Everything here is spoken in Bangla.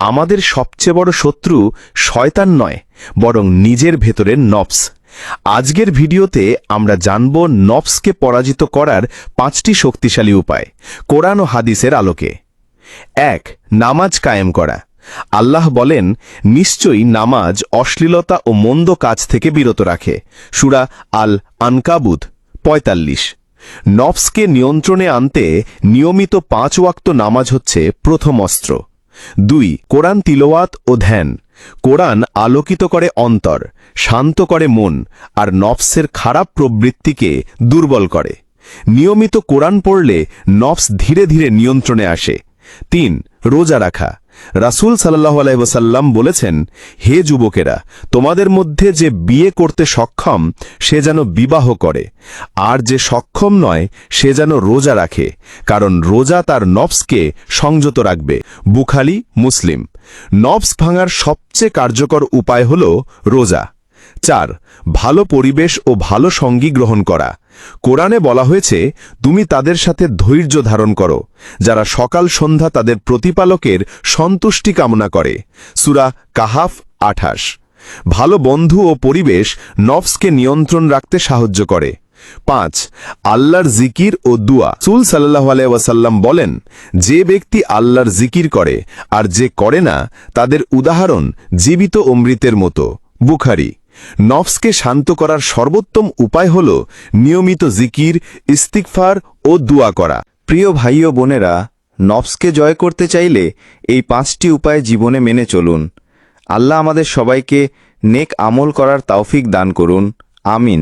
আমাদের সবচেয়ে বড় শত্রু শয়তান নয়, বরং নিজের ভেতরের নফস। আজকের ভিডিওতে আমরা জানব নফসকে পরাজিত করার পাঁচটি শক্তিশালী উপায় কোরআন ও হাদিসের আলোকে। এক, নামাজ কায়েম করা। আল্লাহ বলেন, নিশ্চয়ই নামাজ অশ্লীলতা ও মন্দ কাজ থেকে বিরত রাখে। সুরা আল আনকাবুদ পঁয়তাল্লিশ। নফসকে নিয়ন্ত্রণে আনতে নিয়মিত পাঁচ ওয়াক্ত নামাজ হচ্ছে প্রথম অস্ত্র। দুই, কোরআন তিলোয়াত ও ধ্যান। কোরআন আলোকিত করে অন্তর, শান্ত করে মন, আর নফসের খারাপ প্রবৃত্তিকে দুর্বল করে। নিয়মিত কোরআন পড়লে নফস ধীরে ধীরে নিয়ন্ত্রণে আসে। তিন, রোজা রাখা। রাসূল সাল্লাহ আলাইসাল্লাম বলেছেন, হে যুবকেরা, তোমাদের মধ্যে যে বিয়ে করতে সক্ষম, সে যেন বিবাহ করে। আর যে সক্ষম নয়, সে যেন রোজা রাখে। কারণ রোজা তার নফসকে সংযত রাখবে। বুখালি মুসলিম। নফস ভাঙার সবচেয়ে কার্যকর উপায় হল রোজা। চার, ভালো পরিবেশ ও ভালো সঙ্গী গ্রহণ করা। কোরআনে বলা হয়েছে, তুমি তাদের সাথে ধৈর্য ধারণ করো, যারা সকাল সন্ধ্যা তাদের প্রতিপালকের সন্তুষ্টি কামনা করে। সুরা কাহাফ আঠাশ। ভালো বন্ধু ও পরিবেশ নফসকে নিয়ন্ত্রণ রাখতে সাহায্য করে। পাঁচ, আল্লাহর জিকির ও দুয়া। সুল সাল্লাহ আলাইসাল্লাম বলেন, যে ব্যক্তি আল্লাহর জিকির করে আর যে করে না, তাদের উদাহরণ জীবিত অমৃতের মতো। বুখারি। নফসকে শান্ত করার সর্বোত্তম উপায় হল নিয়মিত জিকির ইস্তিকফার ও দুয়া করা। প্রিয় ভাই ও বোনেরা, নফসকে জয় করতে চাইলে এই পাঁচটি উপায় জীবনে মেনে চলুন। আল্লাহ আমাদের সবাইকে নেক আমল করার তাওফিক দান করুন। আমিন।